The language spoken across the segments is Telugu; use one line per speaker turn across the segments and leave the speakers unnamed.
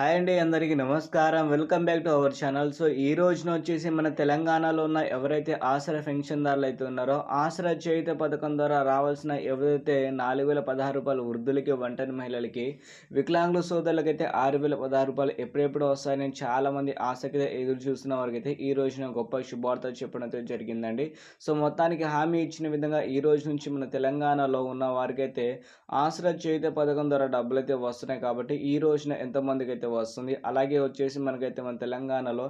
హాయ్ అండి అందరికీ నమస్కారం. Welcome back to our channel. So ఈ రోజున వచ్చేసి మన తెలంగాణలో ఉన్న ఎవరైతే ఆసరా పెన్షన్దారులు అయితే ఉన్నారో ఆసరా చేయుత పథకం ద్వారా రావాల్సిన ఎవరైతే నాలుగు వేల పదహారు రూపాయలు వృద్ధులకి వంటని మహిళలకి వికలాంగుల సోదరులకైతే ఆరు వేల పదహారు రూపాయలు ఎప్పుడెప్పుడు వస్తాయని చాలామంది ఆసక్తిగా ఎదురు చూస్తున్న వారికైతే ఈ రోజున గొప్ప శుభార్త చెప్పడం అయితే జరిగిందండి. సో మొత్తానికి హామీ ఇచ్చిన విధంగా ఈ రోజు నుంచి మన తెలంగాణలో ఉన్న వారికైతే ఆసరా చేయుత పథకం ద్వారా డబ్బులు అయితే వస్తున్నాయి కాబట్టి ఈ రోజున ఎంతమందికి అయితే వస్తుంది. అలాగే వచ్చేసి మనకైతే మన తెలంగాణలో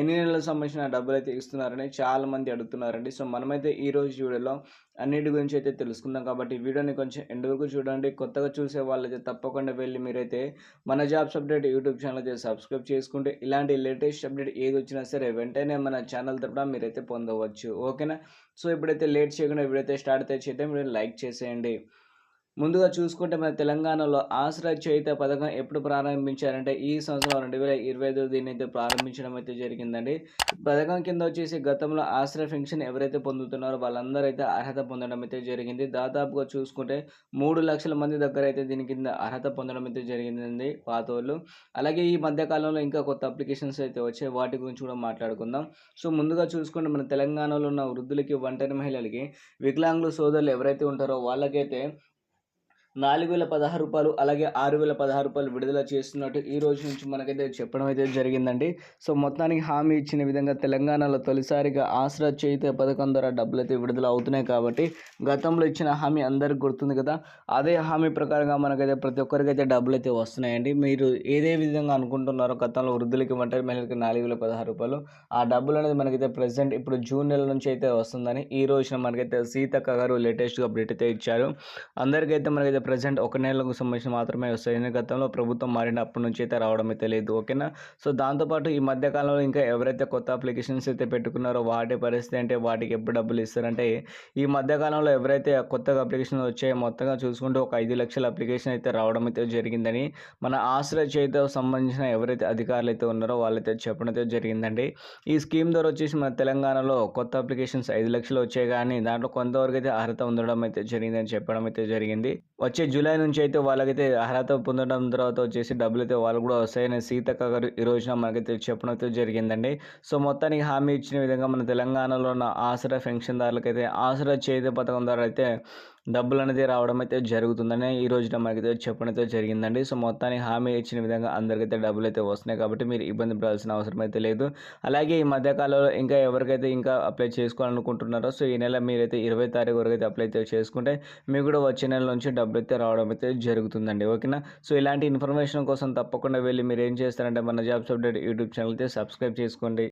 ఎన్ని నెలలకు సంబంధించిన డబ్బులు అయితే ఇస్తున్నారని చాలా మంది అడుగుతున్నారండి. సో మనమైతే ఈ రోజు వీడియోలో అన్నిటి గురించి అయితే తెలుసుకుందాం కాబట్టి వీడియోని కొంచెం ఎండ్ వరకు చూడండి. కొత్తగా చూసే వాళ్ళైతే తప్పకుండా వెళ్ళి మీరైతే మన జాబ్స్ అప్డేట్ యూట్యూబ్ ఛానల్ అయితే సబ్స్క్రైబ్ చేసుకుంటే ఇలాంటి లేటెస్ట్ అప్డేట్ ఏది వచ్చినా సరే వెంటనే మన ఛానల్ తరపున మీరైతే పొందవచ్చు. ఓకేనా? సో ఇప్పుడైతే లేట్ చేయకుండా వీడియో స్టార్ట్ అయితే చేద్దాం. వీడియో లైక్ చేసేయండి. ముందుగా చూసుకుంటే మన తెలంగాణలో ఆశ్రయ చేయుత పథకం ఎప్పుడు ప్రారంభించారంటే ఈ సంవత్సరం రెండు వేల ఇరవై ఐదు దీన్ని అయితే ప్రారంభించడం అయితే జరిగిందండి. పథకం కింద వచ్చేసి గతంలో ఆశ్రయ పెన్షన్ ఎవరైతే పొందుతున్నారో వాళ్ళందరూ అయితే అర్హత పొందడం అయితే జరిగింది. దాదాపుగా చూసుకుంటే మూడు లక్షల మంది దగ్గర అయితే దీని కింద అర్హత పొందడం అయితే జరిగిందండి పాత వాళ్ళు. అలాగే ఈ మధ్యకాలంలో ఇంకా కొత్త అప్లికేషన్స్ అయితే వచ్చాయి. వాటి గురించి కూడా మాట్లాడుకుందాం. సో ముందుగా చూసుకుంటే మన తెలంగాణలో ఉన్న వృద్ధులకి ఒంటరి మహిళలకి వికలాంగులు సోదరులు ఎవరైతే ఉంటారో వాళ్ళకైతే నాలుగు వేల పదహారు రూపాయలు అలాగే ఆరు వేల పదహారు రూపాయలు విడుదల చేస్తున్నట్టు ఈ రోజు నుంచి మనకైతే చెప్పడం అయితే జరిగిందండి. సో మొత్తానికి హామీ ఇచ్చిన విధంగా తెలంగాణలో తొలిసారిగా ఆసరా చేయితే పథకం ద్వారా డబ్బులు అయితే విడుదల అవుతున్నాయి కాబట్టి గతంలో ఇచ్చిన హామీ అందరికి గుర్తుంది కదా. అదే హామీ ప్రకారంగా మనకైతే ప్రతి ఒక్కరికైతే డబ్బులు అయితే వస్తున్నాయండి. మీరు ఏదే విధంగా అనుకుంటున్నారో గతంలో వృద్ధులకి ఒంటరి మహిళలకి నాలుగు వేల పదహారు రూపాయలు ఆ డబ్బులు అనేది మనకైతే ప్రజెంట్ ఇప్పుడు జూన్ నెల నుంచి అయితే వస్తుందని ఈ రోజున మనకైతే సీతక్క గారు లేటెస్ట్గా అప్డేట్ అయితే ఇచ్చారు. అందరికైతే మనకైతే ప్రజెంట్ ఒక నెలకు సంబంధించి మాత్రమే వస్తాయి. గతంలో ప్రభుత్వం మారినప్పటి నుంచి అయితే రావడం అయితే లేదు ఓకేనా? సో దాంతోపాటు ఈ మధ్యకాలంలో ఇంకా ఎవరైతే కొత్త అప్లికేషన్స్ అయితే పెట్టుకున్నారో వాటి పరిస్థితి అంటే వాటికి ఎప్పుడు డబ్బులు ఇస్తారంటే ఈ మధ్యకాలంలో ఎవరైతే కొత్తగా అప్లికేషన్ వచ్చాయో మొత్తంగా చూసుకుంటే ఒక ఐదు లక్షల అప్లికేషన్ అయితే రావడం అయితే జరిగిందని మన ఆశ్రయ చేతితో సంబంధించిన ఎవరైతే అధికారులు అయితే ఉన్నారో వాళ్ళైతే చెప్పడం అయితే జరిగిందండి. ఈ స్కీమ్ ద్వారా వచ్చేసి మన తెలంగాణలో కొత్త అప్లికేషన్స్ ఐదు లక్షలు వచ్చాయి కానీ దాంట్లో కొంతవరకు అయితే అర్హత ఉండడం అయితే జరిగిందని చెప్పడం అయితే జరిగింది. వచ్చే జూలై నుంచి అయితే వాళ్ళకైతే అర్హత పొందడం తర్వాత వచ్చేసి డబ్బులు అయితే వాళ్ళు కూడా వస్తాయని సీతక్క గారు ఈ రోజున మనకైతే చెప్పడం అయితే జరిగిందండి. సో మొత్తానికి హామీ ఇచ్చిన విధంగా మన తెలంగాణలో ఉన్న ఆసరా పెన్షన్దారులకైతే ఆసరా చేతి పథకం ద్వారా అయితే డబ్బులు అనేది రావడం అయితే జరుగుతుందని ఈ రోజున మనకైతే చెప్పడం అయితే జరిగిందండి. సో మొత్తానికి హామీ ఇచ్చిన విధంగా అందరికైతే డబ్బులు అయితే వస్తున్నాయి కాబట్టి మీరు ఇబ్బంది పడాల్సిన అవసరం అయితే లేదు. అలాగే ఈ మధ్యకాలంలో ఇంకా ఎవరికైతే ఇంకా అప్లై చేసుకోవాలనుకుంటున్నారో సో ఈ నెల మీరైతే ఇరవై తారీఖు వరకు అయితే అప్లై అయితే చేసుకుంటే మీకు కూడా వచ్చే నెల నుంచి డబ్బులు అయితే రావడం అయితే జరుగుతుందండి. ఓకేనా? సో ఇలాంటి ఇన్ఫర్మేషన్ కోసం తప్పకుండా వెళ్ళి మీరు ఏం చేస్తారంటే మన జాబ్స్ అప్డేట్ యూట్యూబ్ ఛానల్ అయితే సబ్స్క్రైబ్ చేసుకోండి.